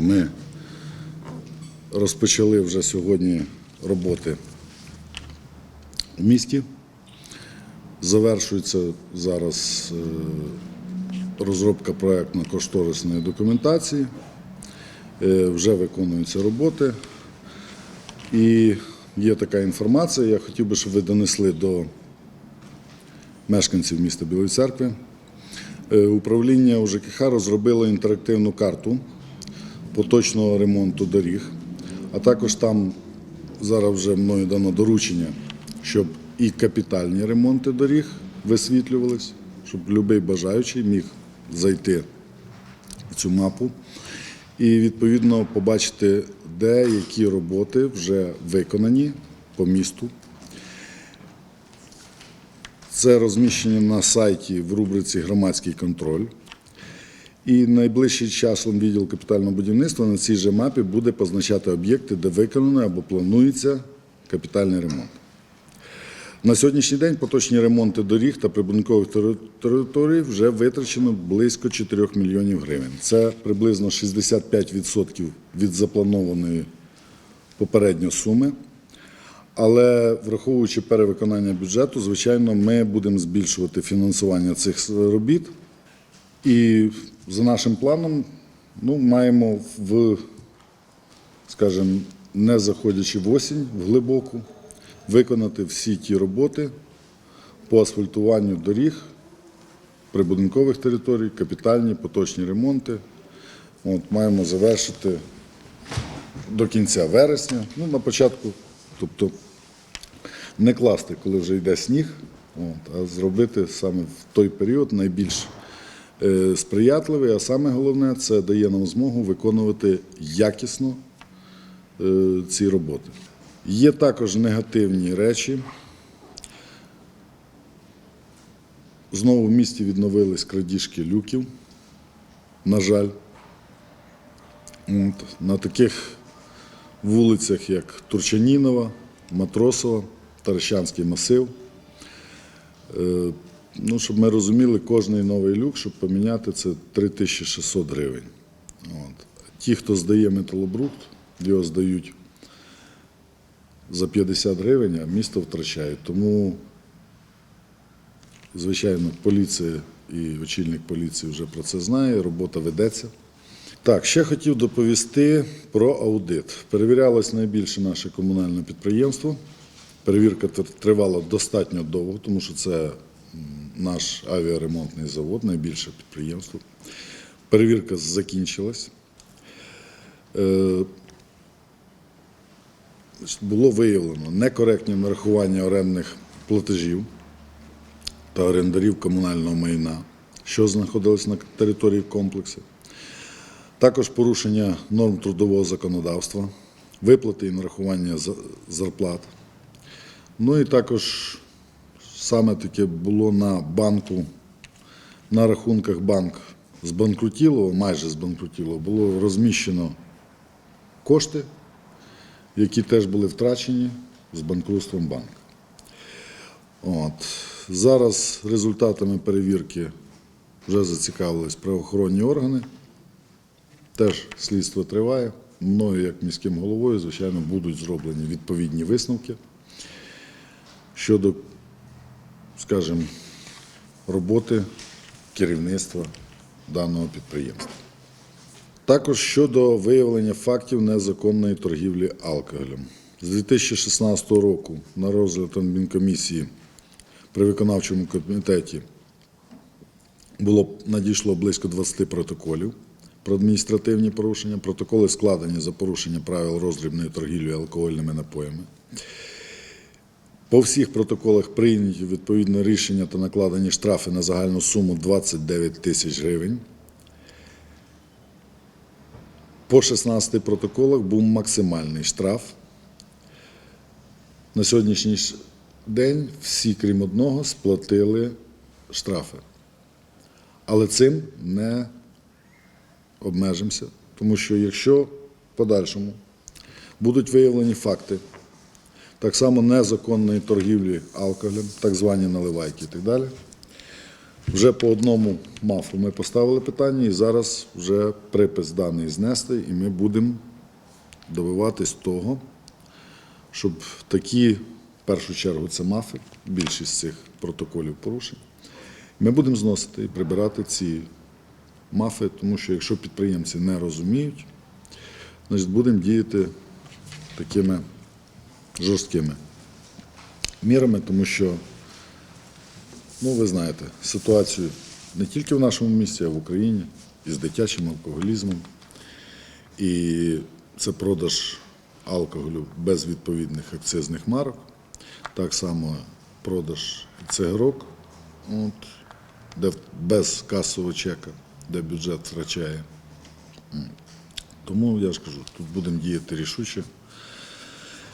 Ми розпочали вже сьогодні роботи в місті. Завершується зараз е, розробка проєктно-кошторисної документації. Е, Вже виконуються роботи. І є така інформація, я хотів би, щоб ви донесли до мешканців міста Білої церкви. Е, Управління УЖКХ розробило інтерактивну карту поточного ремонту доріг, а також там зараз вже мною дано доручення, щоб і капітальні ремонти доріг висвітлювались, щоб будь-який бажаючий міг зайти в цю мапу і відповідно побачити, де які роботи вже виконані по місту. Це розміщення на сайті в рубриці Громадський контроль. І найближчим часом відділ капітального будівництва на цій же мапі буде позначати об'єкти, де виконано або планується капітальний ремонт. На сьогоднішній день поточні ремонти доріг та прибудинкових тери- територій вже витрачено близько 4 мільйонів гривень. Це приблизно 65% від запланованої попередньо суми. Але враховуючи перевиконання бюджету, звичайно, ми будемо збільшувати фінансування цих робіт. І за нашим планом ну, маємо в, скажімо, не заходячи в осінь, в глибоку, виконати всі ті роботи по асфальтуванню доріг, прибудинкових територій, капітальні, поточні ремонти. От, маємо завершити до кінця вересня, ну, на початку, тобто не класти, коли вже йде сніг, от, а зробити саме в той період найбільш е, сприятливий, а саме головне, це дає нам змогу виконувати якісно е, ці роботи. Є також негативні речі. Знову в місті відновились крадіжки люків, на жаль. От, на таких вулицях, як Турчанінова, Матросова, Таращанський масив. Ну, щоб ми розуміли, кожний новий люк, щоб поміняти, це 3600 гривень. От. Ті, хто здає металобрухт, його здають за 50 гривень, а місто втрачає. Тому, звичайно, поліція і очільник поліції вже про це знає, робота ведеться. Так, ще хотів доповісти про аудит. Перевірялось найбільше наше комунальне підприємство. Перевірка тривала достатньо довго, тому що це наш авіаремонтний завод, найбільше підприємство. Перевірка закінчилась. Е, Було виявлено некоректні нарахування орендних платежів та орендарів комунального майна, що знаходилось на території комплексу. Також порушення норм трудового законодавства, виплати і нарахування зарплат. Ну і також саме таке було на банку, на рахунках банк збанкрутіло, майже збанкрутіло, було розміщено кошти, які теж були втрачені з банкрутством банку. От. Зараз результатами перевірки вже зацікавились правоохоронні органи. Теж слідство триває. Мною, як міським головою, звичайно, будуть зроблені відповідні висновки щодо, скажімо, роботи керівництва даного підприємства. Також щодо виявлення фактів незаконної торгівлі алкоголем. З 2016 року на розгляд Адмінкомісії при виконавчому комітеті було надійшло близько 20 протоколів про адміністративні порушення. Протоколи складені за порушення правил роздрібної торгівлі алкогольними напоями. По всіх протоколах прийняті відповідне рішення та накладені штрафи на загальну суму 29 тисяч гривень. По 16 протоколах був максимальний штраф. На сьогоднішній день всі, крім одного, сплатили штрафи. Але цим не обмежимося, тому що якщо в подальшому будуть виявлені факти так само незаконної торгівлі алкоголем, так звані наливайки і так далі, Вже по одному мафу ми поставили питання, і зараз вже припис даний знести, і ми будемо добиватись того, щоб такі, в першу чергу, це мафи, більшість цих протоколів порушень. Ми будемо зносити і прибирати ці мафи, тому що якщо підприємці не розуміють, значить будемо діяти такими жорсткими мірами, тому що, ну ви знаєте, ситуацію не тільки в нашому місті, а в Україні із дитячим алкоголізмом. І це продаж алкоголю без відповідних акцизних марок, так само продаж цигарок, от, де без касового чека, де бюджет втрачає. Тому я ж кажу, тут будемо діяти рішуче.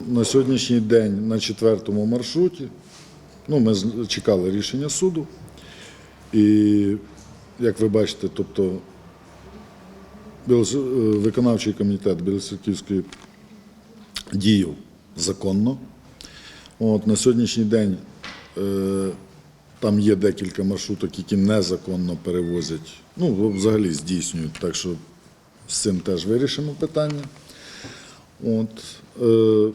На сьогоднішній день на четвертому маршруті ну, ми чекали рішення суду. І, як ви бачите, тобто е, виконавчий комітет Білоцерківської діяв законно. От, на сьогоднішній день е, там є декілька маршруток, які незаконно перевозять, ну, взагалі здійснюють, так що з цим теж вирішимо питання. От, е,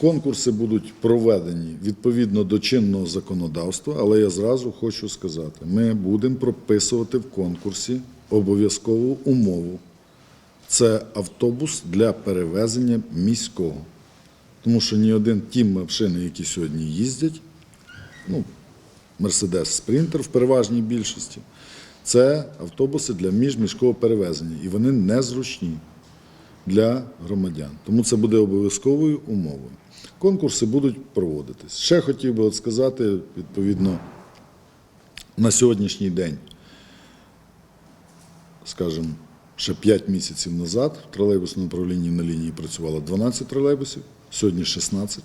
конкурси будуть проведені відповідно до чинного законодавства, але я зразу хочу сказати: ми будемо прописувати в конкурсі обов'язкову умову. Це автобус для перевезення міського. Тому що ні один ті машини, які сьогодні їздять, ну, Мерседес Спринтер в переважній більшості, це автобуси для міжміського перевезення, і вони незручні для громадян. Тому це буде обов'язковою умовою. Конкурси будуть проводитись. Ще хотів би от сказати, відповідно, на сьогоднішній день, скажімо, ще 5 місяців назад в тролейбусному управлінні на лінії працювало 12 тролейбусів, сьогодні 16.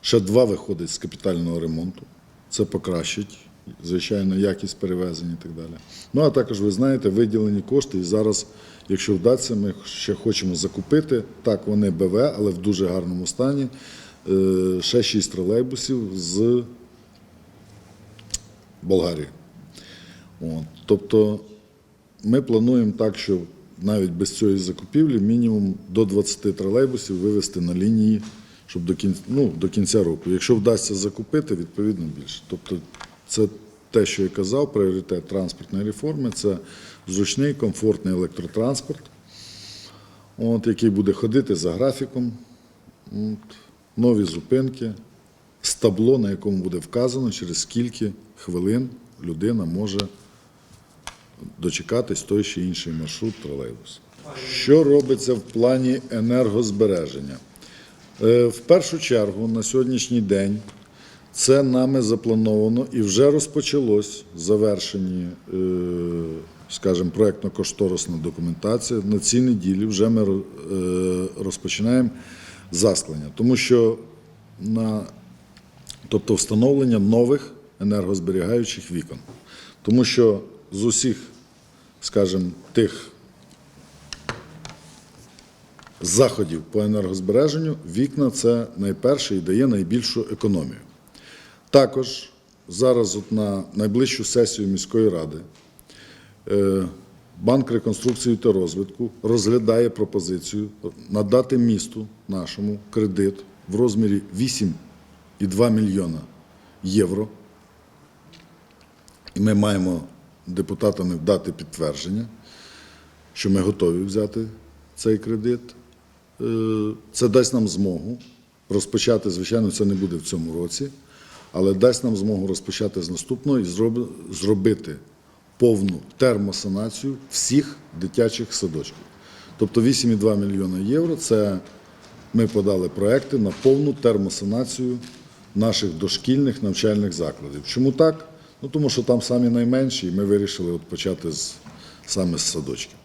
Ще два виходить з капітального ремонту. Це покращить, звичайно, якість перевезення і так далі. Ну а також ви знаєте, виділені кошти. І зараз, якщо вдасться, ми ще хочемо закупити. Так, вони БВ, але в дуже гарному стані. е, Ще шість тролейбусів з Болгарії. От. Тобто ми плануємо так, що навіть без цієї закупівлі мінімум до 20 тролейбусів вивести на лінії, щоб до кінця, ну, до кінця року. Якщо вдасться закупити, відповідно більше. Тобто це те, що я казав, пріоритет транспортної реформи це зручний, комфортний електротранспорт, от, який буде ходити за графіком, от, нові зупинки, з табло, на якому буде вказано, через скільки хвилин людина може дочекатись той чи інший маршрут тролейбус. Що робиться в плані енергозбереження? Е, В першу чергу на сьогоднішній день це нами заплановано і вже розпочалось завершені, е, скажімо, проєктно-кошторисна документація. На цій неділі вже ми е, розпочинаємо засклення, тому що на тобто встановлення нових енергозберігаючих вікон. Тому що з усіх, скажімо, тих заходів по енергозбереженню вікна це найперше і дає найбільшу економію. Також зараз от на найближчу сесію міської ради е, Банк реконструкції та розвитку розглядає пропозицію надати місту нашому кредит в розмірі 8,2 мільйона євро. І ми маємо депутатами дати підтвердження, що ми готові взяти цей кредит. Е, Це дасть нам змогу розпочати, звичайно, це не буде в цьому році, але дасть нам змогу розпочати з наступного і зробити повну термосанацію всіх дитячих садочків. Тобто 8,2 мільйона євро це ми подали проекти на повну термосанацію наших дошкільних навчальних закладів. Чому так? Ну тому що там самі найменші, і ми вирішили от почати з саме з садочків.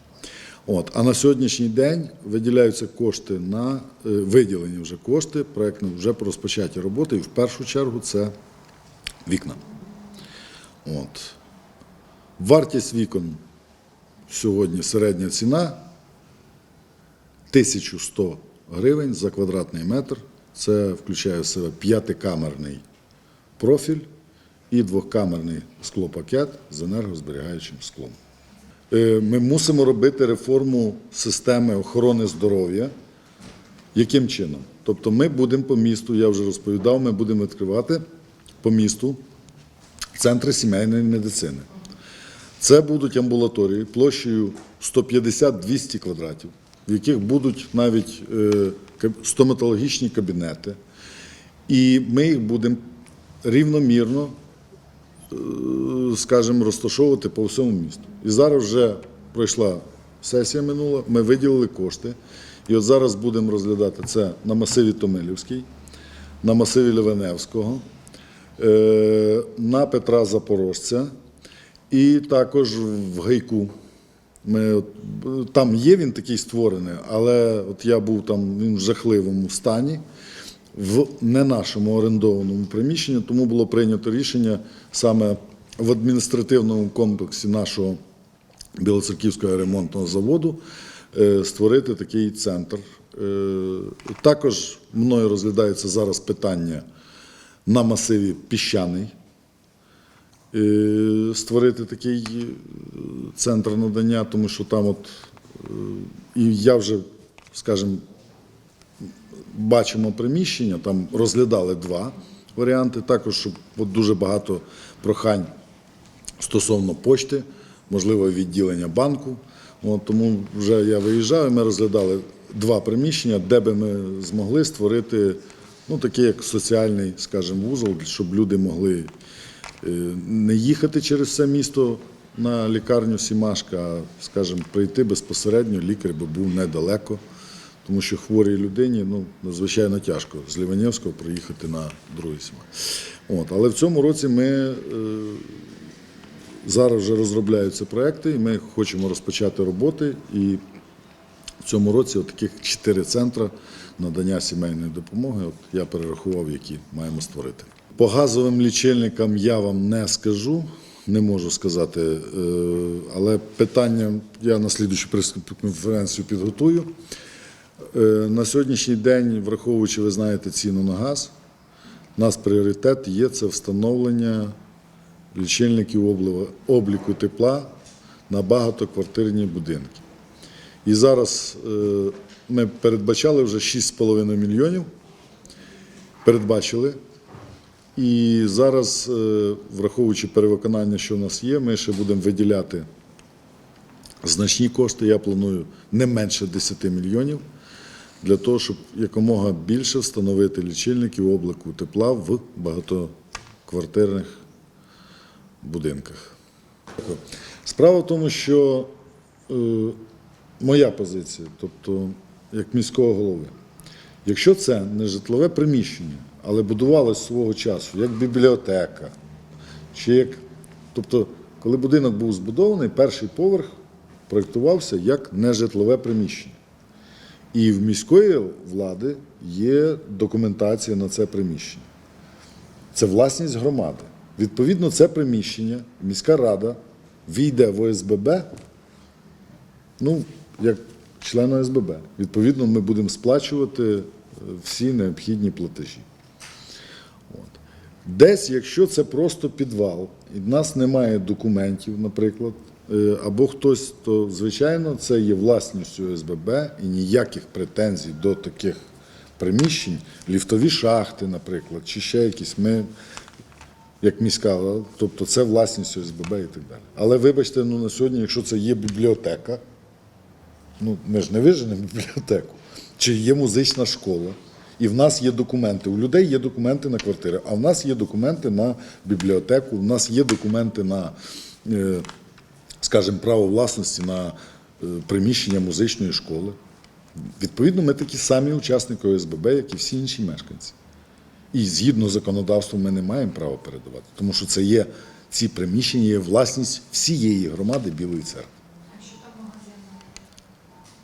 От, а на сьогоднішній день виділяються кошти на е, виділені вже кошти, проектно вже по розпочаті роботи, і в першу чергу це вікна. От. Вартість вікон сьогодні середня ціна 1100 гривень за квадратний метр. Це включає в себе п'ятикамерний профіль і двохкамерний склопакет з енергозберігаючим склом. Е, Ми мусимо робити реформу системи охорони здоров'я. Яким чином? Тобто ми будемо по місту, я вже розповідав, ми будемо відкривати по місту центри сімейної медицини. Це будуть амбулаторії площею 150-200 квадратів, в яких будуть навіть е, стоматологічні кабінети. І ми їх будемо рівномірно, скажімо, розташовувати по всьому місту. І зараз вже пройшла сесія минула, ми виділили кошти. І от зараз будемо розглядати це на масиві Томилівський, на масиві Левеневського, е, на Петра Запорожця і також в Гайку. Ми, от, там є він такий створений, але от я був там він в жахливому стані, в не нашому орендованому приміщенні, тому було прийнято рішення саме в адміністративному комплексі нашого Білоцерківського ремонтного заводу е, створити такий центр. Е, Також мною розглядається зараз питання на масиві піщаний е, створити такий центр надання, тому що там от і я вже, скажімо, бачимо приміщення, там розглядали два варіанти. Також от дуже багато прохань стосовно почти, можливо, відділення банку. От, тому вже я виїжджав, і ми розглядали два приміщення, де би ми змогли створити ну, такий як соціальний, скажімо, вузол, щоб люди могли е, не їхати через все місто на лікарню Сімашка, скажімо, прийти безпосередньо, лікар би був недалеко. Тому що хворій людині ну, надзвичайно тяжко з Ліванівського приїхати на другий. От, але в цьому році ми е, зараз вже розробляються проекти, і ми хочемо розпочати роботи. І в цьому році таких чотири центри надання сімейної допомоги. От я перерахував, які маємо створити. По газовим лічильникам я вам не скажу, не можу сказати, е, але питання я на слідчу прес-конференцію підготую. Е, На сьогоднішній день, враховуючи, ви знаєте, ціну на газ, у нас пріоритет є це встановлення лічильників обліку тепла на багатоквартирні будинки. І зараз е, ми передбачали вже 6,5 мільйонів. Передбачили. І зараз, е, враховуючи перевиконання, що в нас є, ми ще будемо виділяти значні кошти. Я планую не менше 10 мільйонів для того, щоб якомога більше встановити лічильників обліку тепла в багатоквартирних будинках. Справа в тому, що е, моя позиція, тобто як міського голови, якщо це не житлове приміщення, але будувалось свого часу як бібліотека, чи як. Тобто, коли будинок був збудований, перший поверх проєктувався як нежитлове приміщення. І в міської влади є документація на це приміщення. Це власність громади. Відповідно, це приміщення, міська рада війде в ОСББ, ну, як член ОСББ. Відповідно, ми будемо сплачувати е, всі необхідні платежі. Десь, якщо це просто підвал, і в нас немає документів, наприклад, або хтось, то звичайно це є власністю ОСББ і ніяких претензій до таких приміщень, ліфтові шахти, наприклад, чи ще якісь ми. Як міська, тобто це власність ОСББ і так далі. Але вибачте, ну на сьогодні, якщо це є бібліотека, ну ми ж не виженемо бібліотеку, чи є музична школа, і в нас є документи. У людей є документи на квартири, а в нас є документи на бібліотеку, у нас є документи на, е, скажімо, право власності на е, приміщення музичної школи. Відповідно, ми такі самі учасники ОСББ, як і всі інші мешканці. І згідно з законодавством ми не маємо права передавати, тому що це є ці приміщення, є власність всієї громади Білої церкви.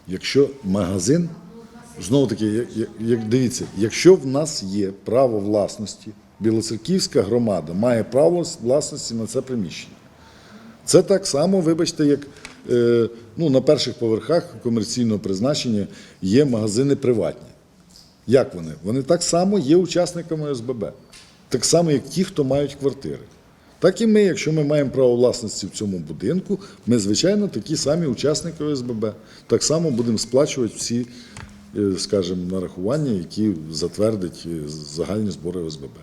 Якщо магазин, знову таки, як дивіться, якщо в нас є право власності, Білоцерківська громада має право власності на це приміщення. Це так само, вибачте, як е, ну, на перших поверхах комерційного призначення є магазини приватні. Як вони? Вони так само є учасниками ОСББ. Так само, як ті, хто мають квартири. Так і ми, якщо ми маємо право власності в цьому будинку, ми, звичайно, такі самі учасники ОСББ. Так само будемо сплачувати всі, е, скажімо, нарахування, які затвердить е, загальні збори ОСББ.